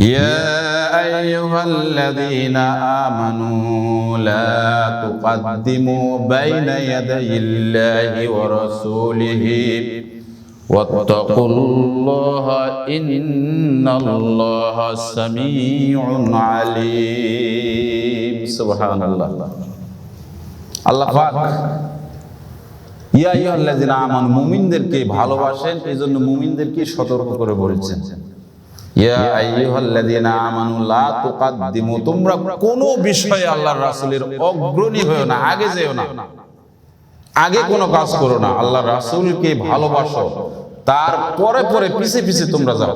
يا أيها الذين آمنوا لا تقدموا بين يدي الله ورسوله واتقوا الله إن الله سميع عليم سبحان الله আল্লাহ পাক ইয়া আইয়ুহাল্লাযিনা আমানু মুমিনদেরকে ভালোবাসেন এজন্য মুমিনদেরকে সতর্ক করে বলেছেন তোমরা কোনো বিষয়ে আল্লাহর রাসূলের অগ্রণী হয়েও না আগে যেও না। আগে কোনো কাজ করো না আল্লাহর রাসূলকে ভালোবাসো। তার পরে পিছে পিছে তোমরা যাও।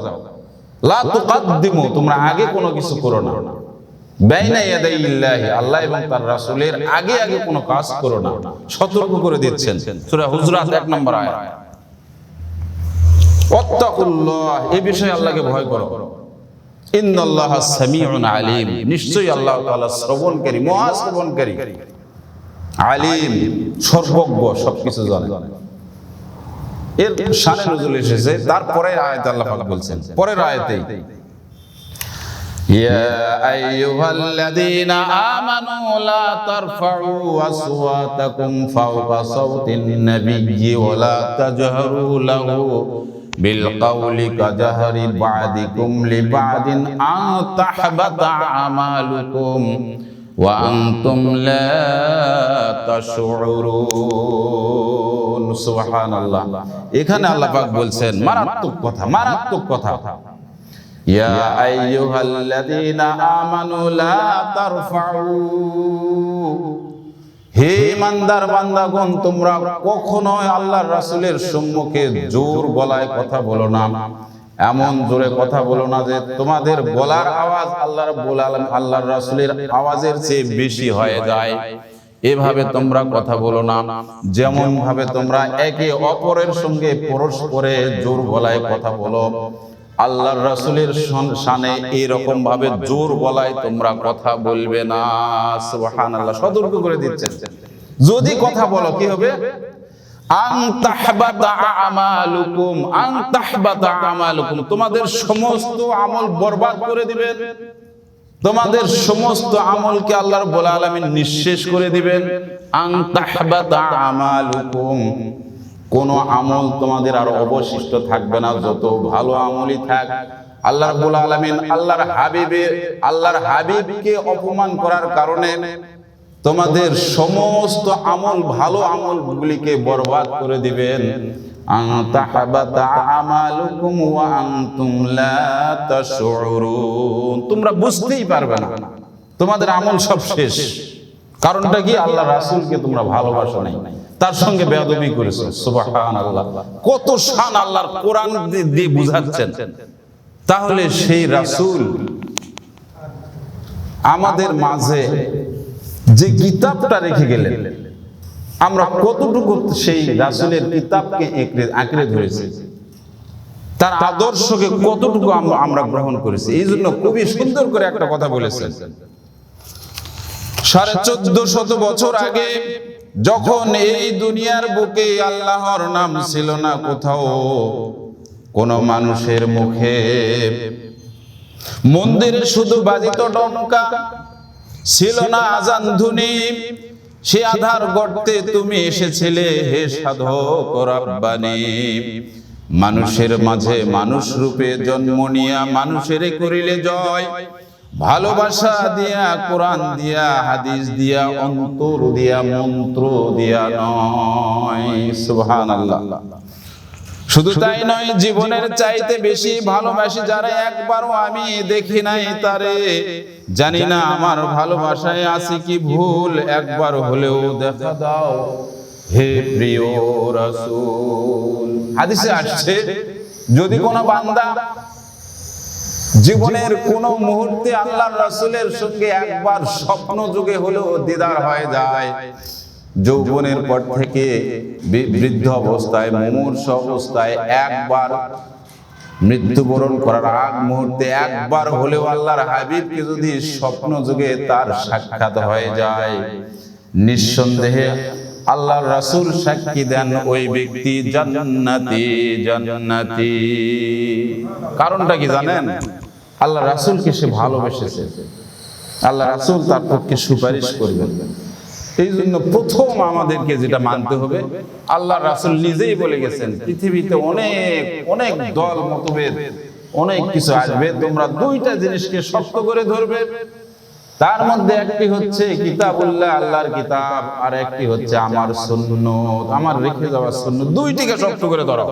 লা তুকাদ্দিমু তোমরা আগে কোনো কিছু করো না। বাইনা ইয়াদাইল্লাহি আল্লাহ এবং তার রাসূলের আগে আগে কোনো কাজ করো না। সতর্ক করে দিচ্ছেন। সূরা হুজরাত 1 নম্বর আয়াত। এই বিষয়ে আল্লাহকে ভয় করো ইন্নাল্লাহ সামিউন আলিম নিশ্চয়ই আল্লাহ তাআলা শ্রবণকারী মহা শ্রবণকারী আলিম সর্বজ্ঞ সবকিছু জানে এর শানে নজরুল এসেছে তারপরে আয়াত আল্লাহ পাক বলছেন পরের আয়াতেই يا أيها الذين آمنوا لا ترفعوا أصواتكم فوق صوت النبي ولا تجهروا له بالقول كجهر بعضكم لبعض أن تحبط أعمالكم وأنتم لا تشعرون سبحان الله এখানে আল্লাহ পাক বলছেন মারাত্মক কথা মারাত্মক কথা يا أيها الذين آمنوا لا ترفعوا হে ইমানদার বান্দাগণ, তোমরা কখনোই আল্লাহর রাসূলের সম্মুখে জোর গলায় কথা বলো না। এমন জোরে কথা বলো না যে তোমাদের গলার আওয়াজ আল্লাহ রাব্বুল আলামিন, আল্লাহর রাসূলের আওয়াজের চেয়ে বেশি হয়ে যায়। এভাবে তোমরা কথা বলো না। যেমন ভাবে তোমরা একে অপরের সঙ্গে পরস্পরে জোর গলায় কথা বলো আল্লাহর রাসূলের শানে এরকম ভাবে জোর গলায় তোমরা কথা বলবে না, সুবহানাল্লাহ, সতর্ক করে দিচ্ছেন। যদি কথা বলো, কি হবে? তোমাদের সমস্ত আমল বরবাদ করে দিবেন। তোমাদের সমস্ত আমলকে আল্লাহ রাব্বুল আলামিন নিঃশেষ করে দিবেন। আন তাহবাতা আমালুকুম কোন আমল তোমাদের আর অবশিষ্ট থাকবে না, যত ভালো আমলই থাক। আল্লাহ রাব্বুল আলামিন আল্লাহর হাবিবে, আল্লাহর হাবিবকে অপমান করার কারণে তোমাদের সমস্ত আমল, ভালো আমলগুলিকে বরবাদ করে দিবেন। তোমরা বুঝতেই পারবে না, তোমাদের আমল সব শেষ। কারণটা কি? আল্লাহ রাসূলকে তোমরা ভালোবাসো নাই। তার সঙ্গে বেয়াদবি করেছ। সুবহানাল্লাহ। কত শান আল্লাহর কোরআন দিয়ে- বুঝাচ্ছেন। তাহলে সেই রাসূল আমাদের মাঝে যে কিতাবটা রেখে গেলেন, আমরা কতটুকু সেই রাসূলের কিতাবকে আঁকড়ে ধরেছি, তার আদর্শকে কতটুকু আমরা- আমরা গ্রহণ করেছি, এই জন্য খুবই সুন্দর করে একটা কথা বলেছেন। সাড়ে চোদ্দ শত বছর আগে যখন এই দুনিয়ার বুকে আল্লাহর নাম ছিল না কোথাও কোন মানুষের মুখে মন্দিরে শুধু বাজিত ডঙ্কা ছিল না আজান ধ্বনি। সে আধার গর্তে তুমি এসেছিলে। হে সাধক রাব্বানি। মানুষের মাঝে মানুষ রূপে জন্ম নিয়া মানুষের করিলে জয়। ভালোবাসা দিয়া কোরআন দিয়া হাদিস দিয়া অন্তর দিয়া মন্ত্র দিয়া। নয়। সুবহানাল্লাহ। শুধু তাই নয় জীবনের চাইতে বেশি ভালোবাসি যারা একবারও আমি দেখি নাই তারে। জানি না আমার ভালোবাসায় আছে কি ভুল একবার হলেও দেখা দাও। হে প্রিয় রাসূল। হাদিসে আসছে যদি কোনো বান্দা জীবনের কোন মুহূর্তে আল্লাহ রাসূলের সঙ্গে একবার স্বপ্ন যুগে হলেও দিদার হয়ে যায়। যৌবনের পর থেকে বৃদ্ধ অবস্থায়, মুমূর্ষ অবস্থায় একবার মৃত্যুবরণ করার আগ মুহূর্তে একবার হলেও আল্লাহর হাবিবকে যদি স্বপ্ন যুগে তার সাক্ষাৎ হয়ে যায়, নিঃসন্দেহে আল্লাহ রাসূল সাক্ষী দেন ওই ব্যক্তি জান্নাতি জান্নাতি। কারণটা কি জানেন? আল্লাহ রাসূলকে সে ভালোবেসেছে। আল্লাহ রাসূল তার পক্ষে সুপারিশ করবেন। এই জন্য প্রথম আমাদেরকে যেটা মানতে হবে, আল্লাহ রাসূল নিজেই বলে গেছেন, পৃথিবীতে অনেক অনেক দল, মতভেদ, অনেক কিছু আসবে, তোমরা দুইটা জিনিসকে শক্ত করে ধরবে। তার মধ্যে একটি হচ্ছে কিতাবুল্লাহ, আল্লাহর কিতাব, আর একটি হচ্ছে আমার সুন্নত, আমার রেখে যাওয়া সুন্নত, দুইটিকে শক্ত করে ধরো।